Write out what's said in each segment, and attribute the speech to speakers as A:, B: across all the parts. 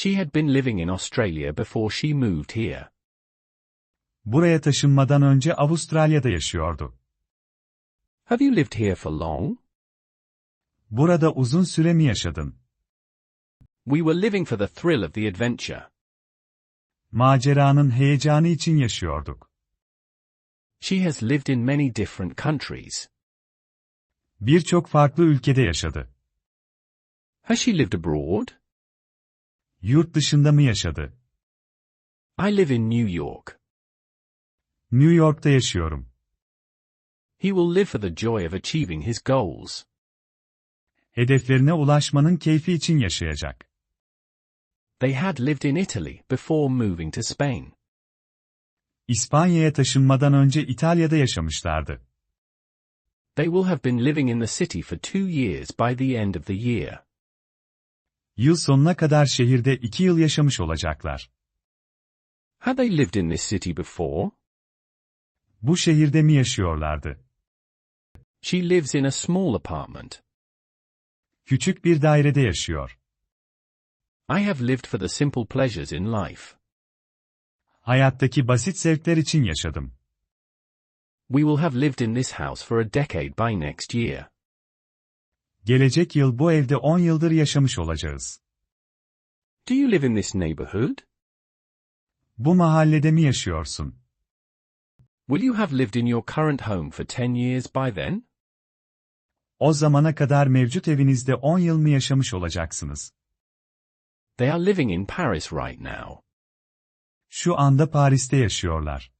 A: She had been living in Australia before she moved here.
B: Buraya taşınmadan önce Avustralya'da yaşıyordu.
A: Have you lived here for long?
B: Burada uzun süre mi yaşadın?
A: We were living for the thrill of the adventure.
B: Maceranın heyecanı için yaşıyorduk.
A: She has lived in many different countries.
B: Birçok farklı ülkede yaşadı.
A: Has she lived abroad?
B: Yurt dışında mı yaşadı?
A: I live in New York.
B: New York'ta yaşıyorum.
A: He will live for the joy of achieving his goals.
B: Hedeflerine ulaşmanın keyfi için yaşayacak.
A: They had lived in Italy before moving to Spain.
B: İspanya'ya taşınmadan önce İtalya'da yaşamışlardı.
A: They will have been living in the city for two years by the end of the year.
B: Yıl sonuna kadar şehirde iki yıl yaşamış olacaklar.
A: Had they lived in this city before?
B: Bu şehirde mi yaşıyorlardı?
A: She lives in a small apartment.
B: Küçük bir dairede yaşıyor.
A: I have lived for the simple pleasures in life.
B: Hayattaki basit zevkler için yaşadım.
A: We will have lived in this house for a decade by next year.
B: Gelecek yıl bu evde 10 yıldır yaşamış olacağız.
A: Do you live in this neighborhood?
B: Bu mahallede mi yaşıyorsun?
A: Will you have lived in your current home for 10 years by then?
B: O zamana kadar mevcut evinizde 10 yıl mı yaşamış olacaksınız?
A: They are living in Paris right now.
B: Şu anda Paris'te yaşıyorlar.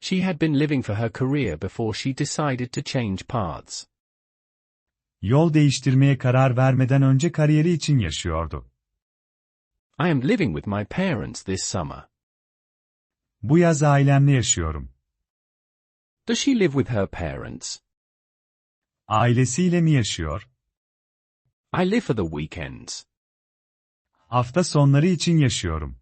A: She had been living for her career before she decided to change paths.
B: Yol değiştirmeye karar vermeden önce kariyeri için yaşıyordu.
A: I am living with my parents this summer.
B: Bu yaz ailemle yaşıyorum.
A: Does she live with her parents?
B: Ailesiyle mi yaşıyor?
A: I live for the weekends.
B: Hafta sonları için yaşıyorum.